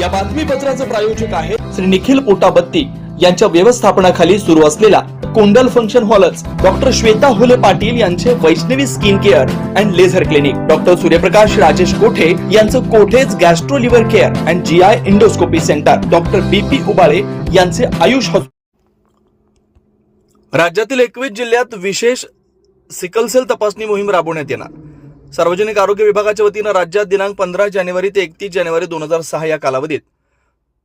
या बातमीपत्राचं प्रायोजक आहे श्री निखिल पोटाबत्ती. यांच्या व्यवस्थापनाखाली सुरू असलेला कोंडल फंक्शन हॉलच डॉक्टर श्वेता होले पाटील यांचे Vaishnavi skin care and laser clinic. Doctor Suryaprakash Rajesh Kothe यांचं Kothe's gastro liver care and G I endoscopy centre. Doctor B P Ubale यांचे आयुष हॉस्पिटल राज्यातील एकवीस जिल्ह्यात विशेष सिकलसेल तपासणी मोहीम राबवण्यात येणार. सार्वजनिक आरोग्य विभागाच्या वतीनं राज्यात दिनांक पंधरा जानेवारी ते एकतीस जानेवारी दोन हजार सहा या कालावधीत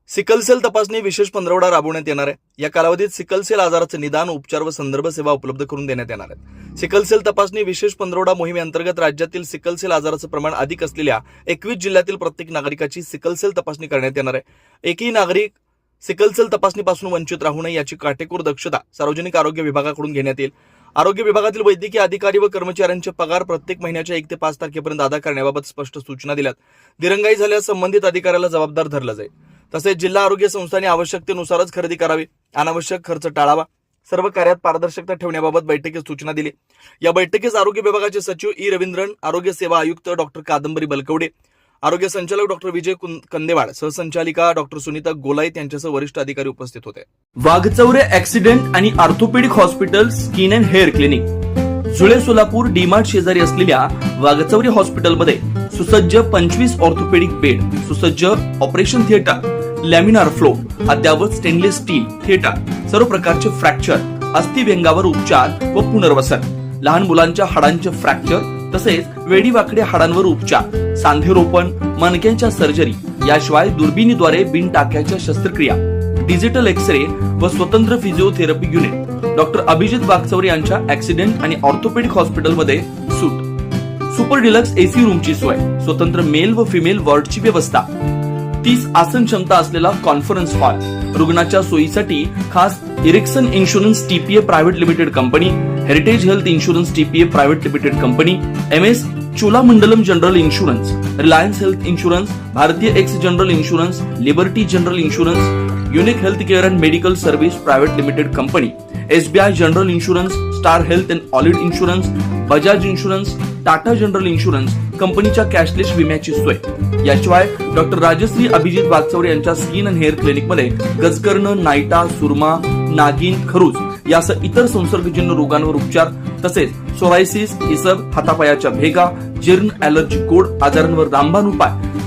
सिकलसेल तपासणी विशेष पंधरवडा राबवण्यात येणार आहे. या कालावधीत सिकलसेल आजाराचं निदान उपचार व संदर्भ सेवा उपलब्ध करून देण्यात येणार आहेत. सिकलसेल तपासणी विशेष पंधरवडा मोहिमेअंतर्गत राज्यातील सिकलसेल आजाराचं प्रमाण अधिक असलेल्या एकवीस जिल्ह्यातील प्रत्येक नागरिकाची सिकलसेल तपासणी करण्यात येणार आहे. एकही नागरिक सिकलसेल तपासणीपासून वंचित राहू नये याची काटेकोर दक्षता सार्वजनिक आरोग्य विभागाकडून घेण्यात येईल. आरोग्य विभागातील वैद्यकीय अधिकारी व कर्मचाऱ्यांचे पगार प्रत्येक महिन्याच्या एक ते पाच तारखेपर्यंत अदा करण्याबाबत स्पष्ट सूचना दिल्यात. दिरंगाई झाल्यास संबंधित अधिकाऱ्याला जबाबदार धरलं जाईल. तसेच जिल्हा आरोग्य संस्थांनी आवश्यकतेनुसारच खरेदी करावी. अनावश्यक खर्च टाळावा. सर्व कार्यात पारदर्शकता ठेवण्याबाबत बैठकीत सूचना दिली. या बैठकीस आरोग्य विभागाचे सचिव ई रवींद्रन आरोग्य सेवा आयुक्त डॉक्टर कादंबरी बलकवडे आरोग्य संचालक डॉक्टर विजय कंदेवाड सहसंचालिका डॉक्टर सुनीता गोलाईत यांच्यासह वरिष्ठ अधिकारी उपस्थित होते. वाघचौरे ऍक्सिडेंट आणि orthopaedic hospital skin and hair clinic. Jule Solapur DMart शेजारी असलेल्या वाघचौरी हॉस्पिटलमध्ये सुसज्ज पंचवीस ऑर्थोपेडिक बेड सुसज्ज ऑपरेशन थिएटर लॅमिनार फ्लो अद्यावत स्टेनलेस स्टील थिएटर सर्व प्रकारचे फ्रॅक्चर अस्थिव्यंगावर उपचार व पुनर्वसन लहान मुलांच्या हाडांचे फ्रॅक्चर तसेच वेडीवाकडे हाडांवर उपचार. सांधेरोपण मणक्यांच्या सर्जरी याशिवाय दुर्बिणीद्वारे बिन टाक्याच्या शस्त्रक्रिया डिजिटल एक्स रे व स्वतंत्र physiotherapy unit. Doctor Abhijit Waghchaure यांच्या ऍक्सिडेंट आणि ऑर्थोपेडिक हॉस्पिटलमध्ये सूट. सुपर डिलक्स एसी रूमची सोय स्वतंत्र मेल व फिमेल वॉर्डची व्यवस्था. तीस आसन क्षमता असलेला कॉन्फरन्स हॉल. रुग्णाच्या सोयीसाठी खास Ericson insurance TPA private limited company Heritage health insurance TPA private limited company M S Cholamandalam general insurance Reliance health insurance Bharti AXA general insurance Liberty general insurance Unique health care and medical service private limited company. SBI general insurance Star health and allied insurance Bajaj insurance Tata general insurance कंपनीच्या cashless विम्याची सोय. याशिवाय doctor Rajshree Abhijit Wachavare यांच्या skin and hair क्लिनिकमध्ये गजकर्ण नायटा सुरमा नागिन खरूज यासह इतर संसर्गजन्य रोगांवर उपचार तसेच सोरायसिस इसब हातापायाच्या भेगा जीर्ण ऍलर्जी कोड आजारांवर रामबाण उपाय